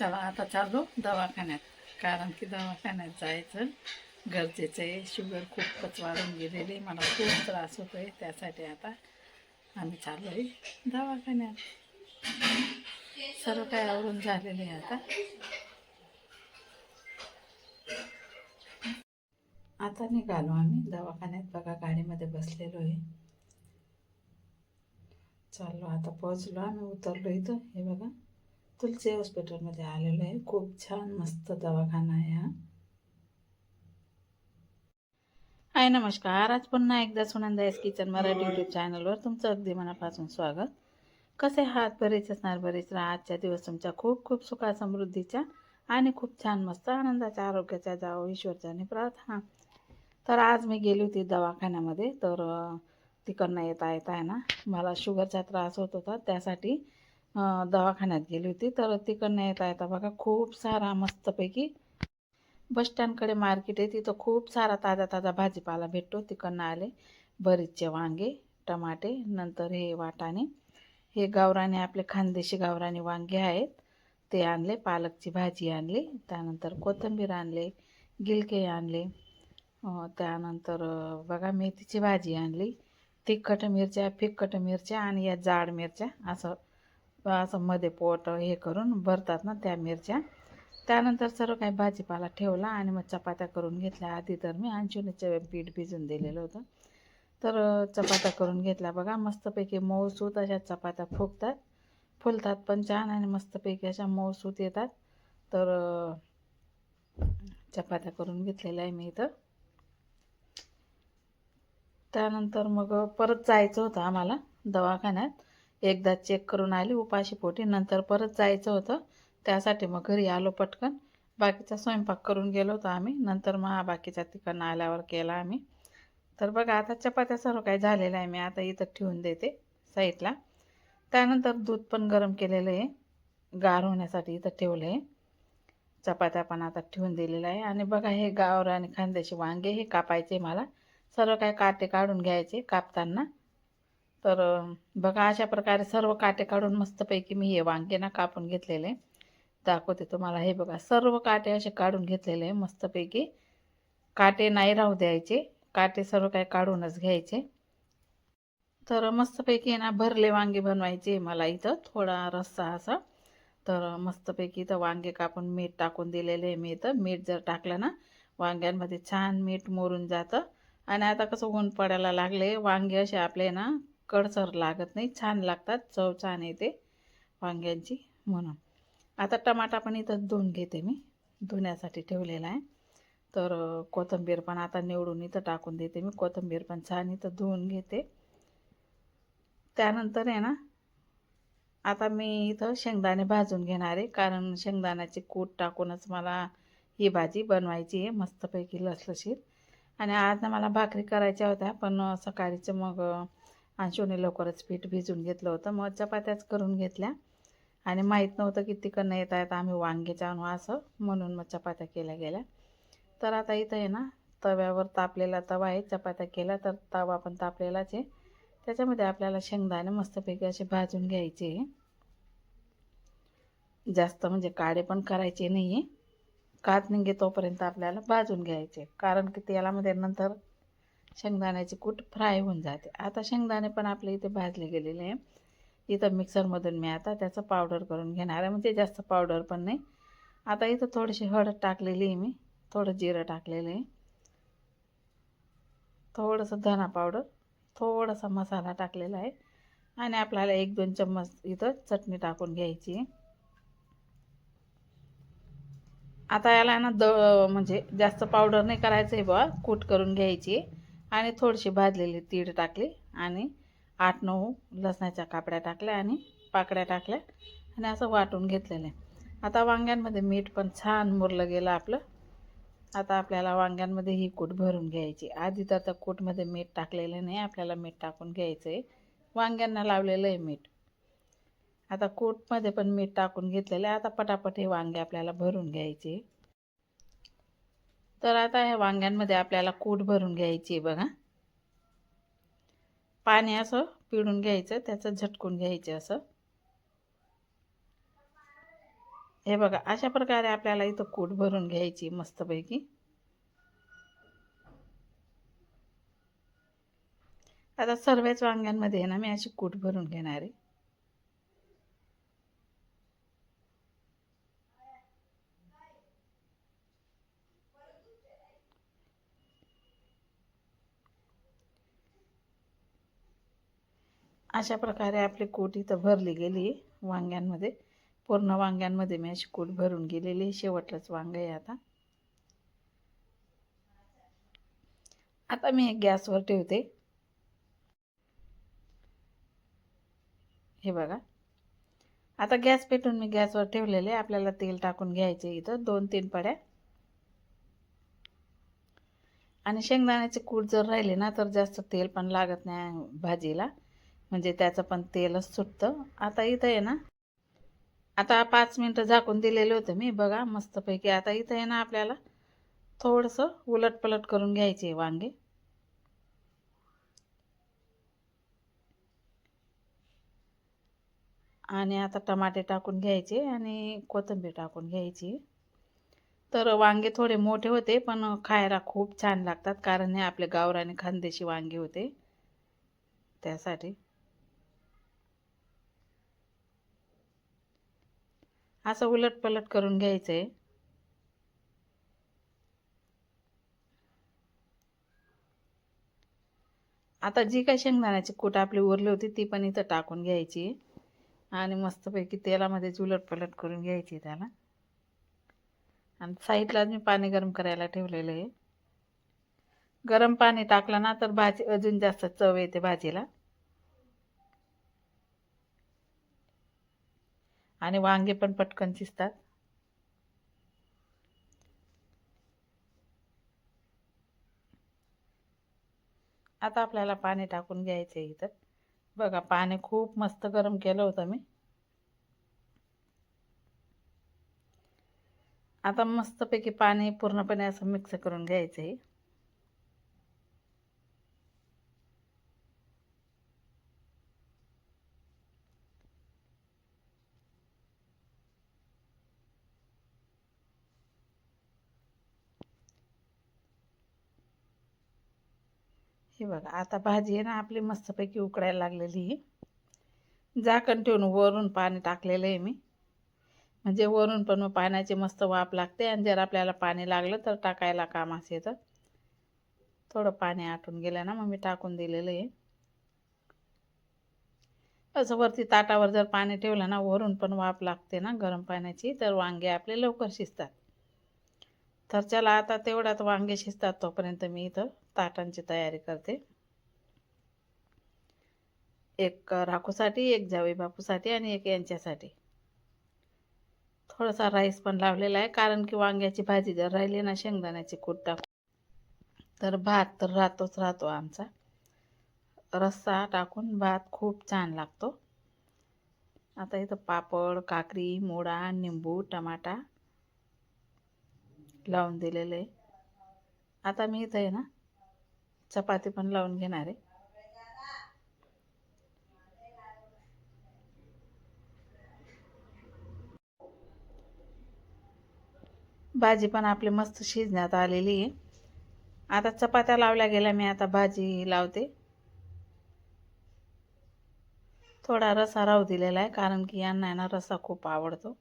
चला आता चाललो दवाखान्यात. कारण की दवाखान्यात जायचं गरजेचं आहे. शुगर खूपच वाढून गेलेली मला खूप त्रास होतो आहे त्यासाठी आता आम्ही चाललो आहे दवाखान्यात. सर्व काय आवरून झालेलं आहे आता. आता निघालो आम्ही दवाखान्यात. बघा गाडीमध्ये बसलेलो आहे. चाललो आता पोहोचलो आम्ही. उतरलो इथं. हे बघा. तुलसी हॉस्पिटलमध्ये आलेलो आहे. खूप छान मस्त दवाखाना आहे हा. हाय नमस्कार. आज पुन्हा एकदा Sunanda S kitchen Marathi YouTube चॅनलवर तुमचं अगदी मनापासून स्वागत. कसे हात बरेच असणार बरेच राहा. आजच्या दिवस तुमच्या खूप खूप सुखा समृद्धीच्या आणि खूप छान मस्त आनंदाच्या आरोग्याच्या जावं ईश्वरच्याने प्रार्थना. तर आज मी गेली होती दवाखान्यामध्ये. तर तिकडनं येता येता आहे ना मला शुगरचा त्रास होत होता. त्यासाठी दवाखान्यात गेली होती. तर तिकडनं येता येता बघा खूप सारा मस्तपैकी बसस्टँडकडे मार्केट आहे. तिथं खूप सारा ताजा ताजा भाजीपाला भेटतो. तिकडनं आले बरीचचे वांगे टमाटे नंतर हे वाटाणे. हे गावराने आपले खानदेशी गावराने वांगे आहेत. ते आणले पालकची भाजी आणली त्यानंतर कोथिंबीर आणले गिलके आणले. त्यानंतर बघा मेथीची भाजी आणली तिखट मिरच्या फिक्कट मिरच्या आणि या जाड मिरच्या असं असं मध्ये पोट हे करून भरतात ना त्या मिरच्या. त्यानंतर सर्व काही भाजीपाला ठेवला आणि मग चपात्या करून घेतल्या. आधी तर मी अंचुनीचं पीठ भिजून दिलेलं होतं. तर चपात्या करून घेतल्या. बघा मस्तपैकी मऊसूत अशा चपात्या फुगतात. फुलतात पण छान आणि मस्तपैकी अशा मऊसूत येतात. तर चपात्या करून घेतलेल्या आहे मी इथं. त्यानंतर मग परत जायचं होतं आम्हाला दवाखान्यात. एकदा चेक करून आली उपाशी पोटी नंतर परत जायचं होतं. त्यासाठी मग घरी आलो पटकन. बाकीचा स्वयंपाक करून गेलो होतो आम्ही. नंतर मग हा बाकीचा तिकडनं आल्यावर केला आम्ही. तर बघा आता चपात्या सर्व काही झालेलं आहे. मी आता इथं ठेवून देते साईडला. त्यानंतर दूध पण गरम केलेलं आहे. गार होण्यासाठी इथं ठेवलं आहे. चपात्या पण आता ठेवून दिलेलं आहे. आणि बघा हे गावर आणि खांद्याचे वांगे हे कापायचे मला. सर्व काय काटे काढून घ्यायचे कापताना. तर बघा अशा प्रकारे सर्व काटे काढून मस्तपैकी मी हे वांगे ना कापून घेतलेले. दाखवते तुम्हाला हे बघा सर्व काटे असे काढून घेतलेले आहे मस्तपैकी. काटे नाही राहू द्यायचे काटे सर्व काही काढूनच घ्यायचे. तर मस्तपैकी आहे ना भरले वांगे बनवायचे मला इथं थोडा रस्सा असा. तर मस्तपैकी इथं वांगे कापून मीठ टाकून दिलेले आहे मी इथं. मीठ जर टाकलं ना वांग्यांमध्ये छान मीठ मोरून जातं. आणि आता कसं ऊन पडायला लागले वांगे असे आपले ना कडसर लागत नाही. छान लागतात. चव छान येते वांग्यांची म्हणून. आता टमाटा पण इथं धुवून घेते मी. धुण्यासाठी ठेवलेला आहे. तर कोथंबीर कोथिंबीर पण आता निवडून इथं टाकून देते मी. कोथिंबीर पण छान इथं धुवून घेते. त्यानंतर आहे ना आता मी इथं शेंगदाणे भाजून घेणार आहे. कारण शेंगदाण्याची कूट टाकूनच मला ही भाजी बनवायची आहे. मस्तपैकी लसलशीत. आणि आज ना मला भाकरी करायच्या होत्या. पण सकाळीचं मग अंशूने लवकरच पीठ भिजून घेतलं होतं. मग चपात्याच करून घेतल्या. आणि माहीत नव्हतं की तिकडनं येता येतं आम्ही वांग्याच्या आणू असं म्हणून मग चपात्या केल्या गेल्या. तर आता इथं आहे ना तव्यावर तापलेला तवा आहे. चपात्या केल्या तर तवा पण तापलेलाच आहे. त्याच्यामध्ये आपल्याला शेंगदाणे मस्तपैकी असे भाजून घ्यायचे जास्त म्हणजे काळे पण करायचे नाही आहे कात निघे तोपर्यंत आपल्याला भाजून घ्यायचे. कारण की तेलामध्ये नंतर शेंगदाण्याची कूट फ्राय होऊन जाते. आता शेंगदाणे पण आपले इथे भाजले गेलेले आहे. इथं मिक्सरमधून मी आता त्याचं पावडर करून घेणार आहे. म्हणजे जास्त पावडर पण नाही. आता इथं थोडीशी हळद टाकलेली आहे मी. थोडं जिरं टाकलेलं आहे. थोडंसं धना पावडर थोडासा मसाला टाकलेला आहे. आणि आपल्याला एक दोन चम्मच इथं चटणी टाकून घ्यायची आहे. आता याला ना द म्हणजे जास्त पावडर नाही करायचं आहे बा कूट करून घ्यायची आणि थोडीशी भाजलेली तीळ टाकली आणि आठ नऊ लसणाच्या कापड्या टाकल्या आणि पाकड्या टाकल्या आणि असं वाटून घेतलेलं. आहे आता वांग्यांमध्ये मीठ पण छान मुरलं गेलं आपलं. आता आपल्याला वांग्यांमध्ये ही कूट भरून घ्यायची. आधी तर त्या कूटमध्ये मीठ टाकलेलं नाही आपल्याला मीठ टाकून घ्यायचं आहे वांग्यांना लावलेलं आहे मीठ. आता कूटमध्ये पण मीठ टाकून घेतलेलं आहे. आता पटापट हे वांगे आपल्याला भरून घ्यायचे. तर आता ह्या वांग्यांमध्ये आपल्याला कूट भरून घ्यायची आहे बघा. पाणी असं पिळून घ्यायचं त्याचं झटकून घ्यायचं असं. हे बघा अशा प्रकारे आपल्याला इथं कूट भरून घ्यायची मस्तपैकी. आता सर्वच वांग्यांमध्ये आहे ना मी अशी कूट भरून घेणार आहे. अशा प्रकारे आपली कूट इथं भरली गेली वांग्यांमध्ये. पूर्ण वांग्यांमध्ये मी अशी कूट भरून गेलेली शेवटलंच वांग आहे आता. आता मी एक गॅसवर ठेवते. हे बघा. आता गॅस पेटून मी गॅसवर ठेवलेले आपल्याला तेल टाकून घ्यायचे इथं. दोन तीन पड्या. आणि शेंगदाण्याचे कूट जर राहिले ना तर जास्त तेल पण लागत नाही भाजीला. म्हणजे त्याचं पण तेलच सुटतं. आता इथं आहे ना आता पाच मिनटं झाकून दिलेलं होतं मी बघा मस्तपैकी. आता इथं आहे ना आपल्याला थोडंसं उलटपलट करून घ्यायचे वांगे. आणि आता टमाटे टाकून घ्यायचे आणि कोथिंबीर टाकून घ्यायची. तर वांगे थोडे मोठे होते पण खायला खूप छान लागतात कारण हे आपले गावराने खानदेशी वांगे होते. त्यासाठी. असं उलट पलट करून घ्यायचं आहे आता जी काही शेंगदाण्याची कूट आपली उरली होती ती पण इथं टाकून घ्यायची. आणि मस्तपैकी तेलामध्येच उलट पलट करून घ्यायची त्याला. आणि साईडलाच मी पाणी गरम करायला ठेवलेलं आहे. गरम पाणी टाकलं ना तर भाजी अजून जास्त चव येते भाजीला. आणि वांगे पण पटकन शिजतात. आता आपल्याला पाणी टाकून घ्यायचं आहे इथं. बघा पाणी खूप मस्त गरम केलं होतं मी. आता मस्तपैकी पाणी पूर्णपणे असं मिक्स करून घ्यायचं आहे हे बघा आता भाजी आहे ना आपली मस्तपैकी उकडायला लागलेली आहे. झाकण ठेवून वरून पाणी टाकलेलं आहे मी. म्हणजे वरून पण मग पाण्याची मस्त वाफ लागते आणि जर आपल्याला पाणी लागलं तर टाकायला काम असे तर. थोडं पाणी आटून गेलं ना मग मी टाकून दिलेलं आहे. असं वरती ताटावर जर पाणी ठेवलं ना वरून पण वाफ लागते ना गरम पाण्याची तर वांगे आपले लवकर शिजतात. तर चला आता तेवढ्यात वांगे शिजतात तोपर्यंत मी इथं ताटांची तयारी करते. एक राखूसाठी एक जावे बापूसाठी आणि एक यांच्यासाठी. थोडासा राईस पण लावलेला आहे कारण की वांग्याची भाजी जर राहिली ना शेंगदाण्याची कूट टाकून तर भात तर राहतोच राहतो आमचा. रस्सा टाकून भात खूप छान लागतो. आता इथं पापड काकरी मोडा निंबू टमाटा लावून दिलेलं आहे. आता मी इथं आहे ना चपाती पण लावून घेणार आहे. भाजी पण आपली मस्त शिजण्यात आलेली आहे. आता चपात्या लावल्या गेल्या मी आता भाजी लावते. थोडा रसा राहू दिलेला आहे कारण की यांना ना रसा खूप आवडतो.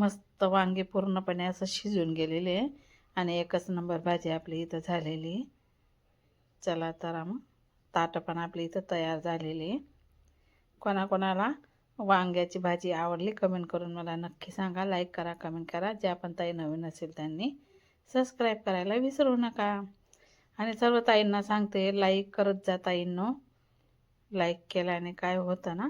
मस्त वांगे पूर्णपणे असं शिजून गेलेले आहे. आणि एकच नंबर भाजी आपली इथं झालेली चला तर मग ताटं पण आपली इथं तयार झालेली कोणाकोणाला वांग्याची भाजी आवडली कमेंट करून मला नक्की सांगा. लाईक करा कमेंट करा. ज्या पण ताई नवीन असेल त्यांनी सबस्क्राईब करायला विसरू नका. आणि सर्व ताईंना सांगते लाईक करत जा ताईंनो. लाईक केल्याने काय होतं ना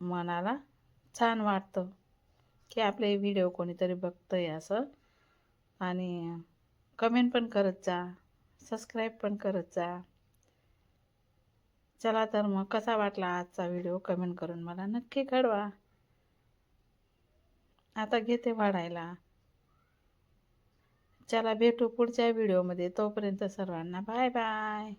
मनाला छान वाटतं. की आपले व्हिडिओ कोणीतरी बघतं आहे असं. आणि कमेंट पण करत जा सबस्क्राईब पण करत जा. चला तर मग कसा वाटला आजचा व्हिडिओ कमेंट करून मला नक्की कळवा. आता घेते वाढायला. चला भेटू पुढच्या व्हिडिओमध्ये. तोपर्यंत सर्वांना बाय बाय.